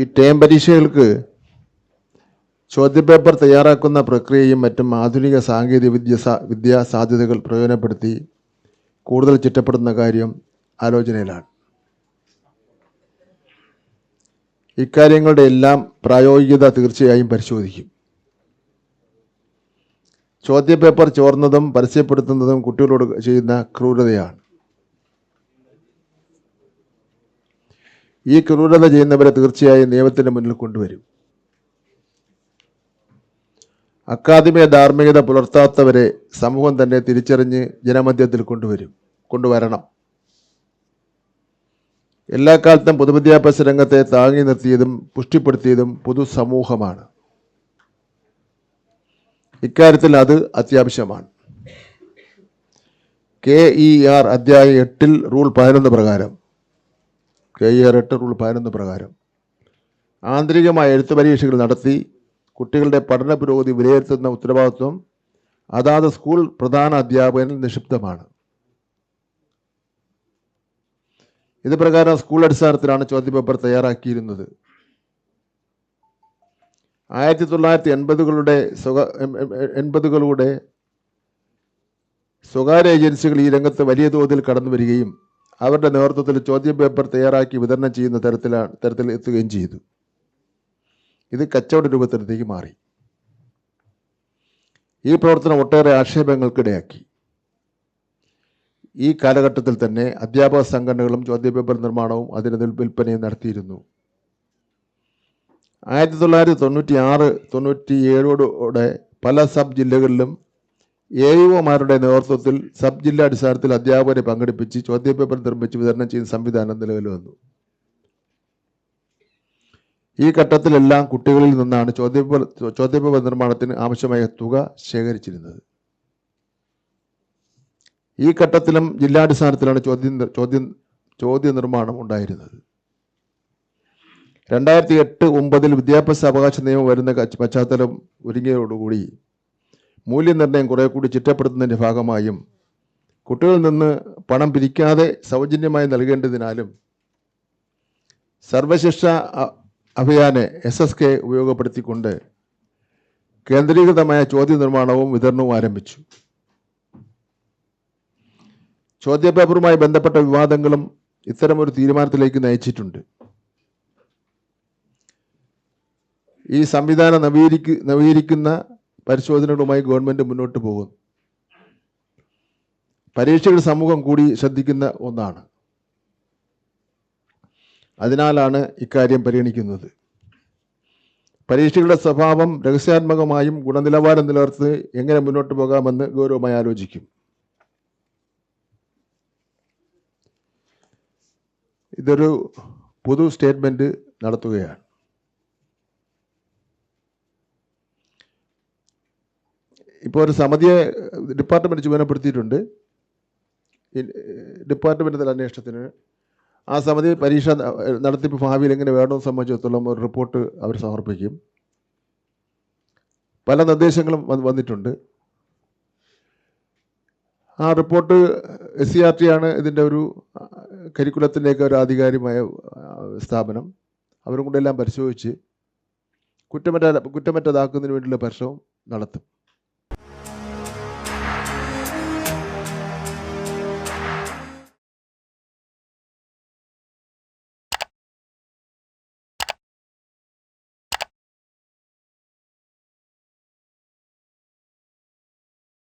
ഈ ടേം പരീക്ഷകൾക്ക് ചോദ്യപേപ്പർ തയ്യാറാക്കുന്ന പ്രക്രിയയും മറ്റും ആധുനിക സാങ്കേതിക വിദ്യ വിദ്യാ സാധ്യതകൾ പ്രയോജനപ്പെടുത്തി കൂടുതൽ ചിട്ടപ്പെടുന്ന കാര്യം ആലോചനയിലാണ്. ഇക്കാര്യങ്ങളുടെ എല്ലാം പ്രായോഗികത തീർച്ചയായും പരിശോധിക്കും. ചോദ്യപേപ്പർ ചോർന്നതും പരസ്യപ്പെടുത്തുന്നതും കുട്ടികളോട് ചെയ്യുന്ന ക്രൂരതയാണ്. ഈ ക്രൂരത ചെയ്യുന്നവരെ തീർച്ചയായും നിയമത്തിന് മുന്നിൽ കൊണ്ടുവരും. അക്കാദമിക ധാർമ്മികത പുലർത്താത്തവരെ സമൂഹം തന്നെ തിരിച്ചറിഞ്ഞ് ജനമധ്യത്തിൽ കൊണ്ടുവരും കൊണ്ടുവരണം. എല്ലാ കാലത്തും പൊതുവിദ്യാഭ്യാസ രംഗത്തെ താങ്ങി നിർത്തിയതും പുഷ്ടിപ്പെടുത്തിയതും പൊതുസമൂഹമാണ്. ഇക്കാര്യത്തിൽ അത് അത്യാവശ്യമാണ്. കെ ഇ ആർ അധ്യായം എട്ടിൽ റൂൾ പതിനൊന്ന് പ്രകാരം കെ ഇ ആർ എട്ട് റൂൾ പതിനൊന്ന് പ്രകാരം ആന്തരികമായ എഴുത്ത് പരീക്ഷകൾ നടത്തി കുട്ടികളുടെ പഠന പുരോഗതി വിലയിരുത്തുന്ന ഉത്തരവാദിത്വം അതാത് സ്കൂൾ പ്രധാന അധ്യാപകനിൽ നിക്ഷിപ്തമാണ്. ഇത് പ്രകാരം സ്കൂൾ അടിസ്ഥാനത്തിലാണ് ചോദ്യപേപ്പർ തയ്യാറാക്കിയിരുന്നത്. ആയിരത്തി തൊള്ളായിരത്തി എൺപതുകളുടെ സ്വകാ എൺപതുകളുടെ സ്വകാര്യ ഏജൻസികൾ ഈ രംഗത്ത് വലിയ തോതിൽ കടന്നു വരികയും അവരുടെ നേതൃത്വത്തിൽ ചോദ്യപേപ്പർ തയ്യാറാക്കി വിതരണം ചെയ്യുന്ന തരത്തിലാണ് തരത്തിൽ എത്തുകയും ചെയ്തു. ഇത് കച്ചവട രൂപത്തിലേക്ക് മാറി. ഈ പ്രവർത്തനം ഒട്ടേറെ ആക്ഷേപങ്ങൾക്കിടയാക്കി. ഈ കാലഘട്ടത്തിൽ തന്നെ അധ്യാപക സംഘടനകളും ചോദ്യപേപ്പർ നിർമ്മാണവും വിൽ- വിൽപ്പനയും നടത്തിയിരുന്നു. ആയിരത്തി തൊള്ളായിരത്തി തൊണ്ണൂറ്റി ആറ് തൊണ്ണൂറ്റി ഏഴോടോടെ പല സബ് ജില്ലകളിലും എ യുമാരുടെ നേതൃത്വത്തിൽ സബ് ജില്ലാ അടിസ്ഥാനത്തിൽ അധ്യാപകരെ പങ്കെടുപ്പിച്ച് ചോദ്യപേപ്പർ നിർമ്മിച്ച് വിതരണം ചെയ്യുന്ന സംവിധാനം നിലവിൽ വന്നു. ഈ ഘട്ടത്തിലെല്ലാം കുട്ടികളിൽ നിന്നാണ് ചോദ്യപേപ്പർ ചോദ്യപേപ്പർ നിർമ്മാണത്തിന് ആവശ്യമായ തുക ശേഖരിച്ചിരുന്നത്. ഈ ഘട്ടത്തിലും ജില്ലാടിസ്ഥാനത്തിലാണ് ചോദ്യം ചോദ്യം ചോദ്യ നിർമ്മാണം ഉണ്ടായിരുന്നത്. രണ്ടായിരത്തി എട്ട് ഒമ്പതിൽ വിദ്യാഭ്യാസ അവകാശ നിയമം വരുന്ന പശ്ചാത്തലം ഒരുങ്ങിയതോടുകൂടി മൂല്യനിർണയം കുറേ കൂടി ചിട്ടപ്പെടുത്തുന്നതിന്റെ ഭാഗമായും കുട്ടികളിൽ നിന്ന് പണം പിരിക്കാതെ സൗജന്യമായി നൽകേണ്ടതിനാലും സർവശിക്ഷ അഭിയാനെ എസ് എസ് കെ ഉപയോഗപ്പെടുത്തിക്കൊണ്ട് കേന്ദ്രീകൃതമായ ചോദ്യ നിർമ്മാണവും വിതരണവും ആരംഭിച്ചു. ചോദ്യപേപ്പറുമായി ബന്ധപ്പെട്ട വിവാദങ്ങളും ഇത്തരമൊരു തീരുമാനത്തിലേക്ക് നയിച്ചിട്ടുണ്ട്. ഈ സംവിധാനം നവീകരിക്കു നവീകരിക്കുന്ന പരിശോധനകളുമായി ഗവൺമെന്റ് മുന്നോട്ട് പോകുന്നു. പരീക്ഷകൾ സമൂഹം കൂടി ശ്രദ്ധിക്കുന്ന ഒന്നാണ്. അതിനാലാണ് ഇക്കാര്യം പരിഗണിക്കുന്നത്. പരീക്ഷകളുടെ സ്വഭാവം രഹസ്യാത്മകമായും ഗുണനിലവാരം നിലനിർത്തി എങ്ങനെ മുന്നോട്ട് പോകാമെന്ന് ഗൗരവമായി ആലോചിക്കും. ഇതൊരു പൊതു സ്റ്റേറ്റ്മെന്റ് നടത്തുകയാണ്. ഇപ്പോൾ ഒരു സമിതിയെ ഡിപ്പാർട്ട്മെന്റ് ചുമതലപ്പെടുത്തിയിട്ടുണ്ട്. ഡിപ്പാർട്ട്മെന്റ് തല അന്വേഷണത്തിന്. ആ സമിതി പരീക്ഷ നടത്തിപ്പ് ഭാവിയിൽ എങ്ങനെ വേണമെന്ന് സംബന്ധിച്ചിടത്തോളം ഒരു റിപ്പോർട്ട് അവർ സമർപ്പിക്കും. പല നിർദ്ദേശങ്ങളും വന്ന് വന്നിട്ടുണ്ട്. ആ report S C R T ആണ് ഇതിന്റെ ഒരു കരിക്കുലത്തിലേക്ക് ഒരു ആധികാരികമായ സ്ഥാപനം. അവരും കൂടെ എല്ലാം പരിശോധിച്ച് കുറ്റമറ്റ കുറ്റമറ്റതാക്കുന്നതിന് വേണ്ടിയുള്ള പരിശ്രമം നടത്തും.